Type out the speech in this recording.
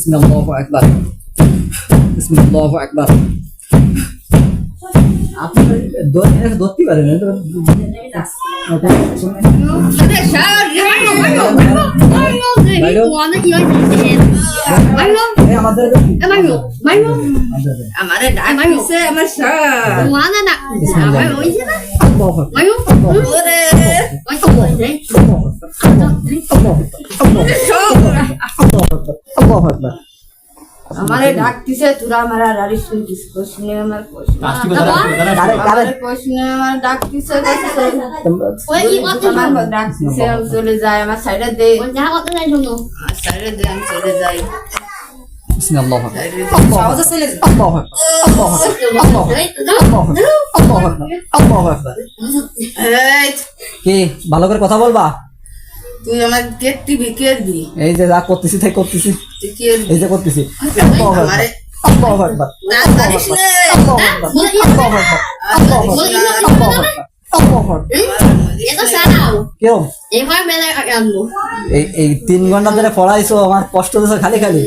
বিসমিল্লাহু আকবার বিসমিল্লাহু আকবার আপনি দো- এটা ধরতে পারেন এটা এই আমাদের আমারে ডাকতিছে তোরা আমার রাড়ি শুনছিস কোশনে আমার কোশনে কারে কারে আমারে কোশনে আমার ডাক দিছে কইছে তোমরা- আমার ডাক দিছে আমি চলে যাই আমার সাইডে দে। আমার দে আমি চলে যাই। বিসমিল্লাহু। সাইডে দে। সহজে চলে যা। কি ভালো করে কথা বলবা? তুই আমার কে দি এই যে যা করতেছি তাই করতেছি এই যে করতেছি এই তিন ঘণ্টা ধরে পড়াইছো আমার কষ্ট দিছো খালি খালি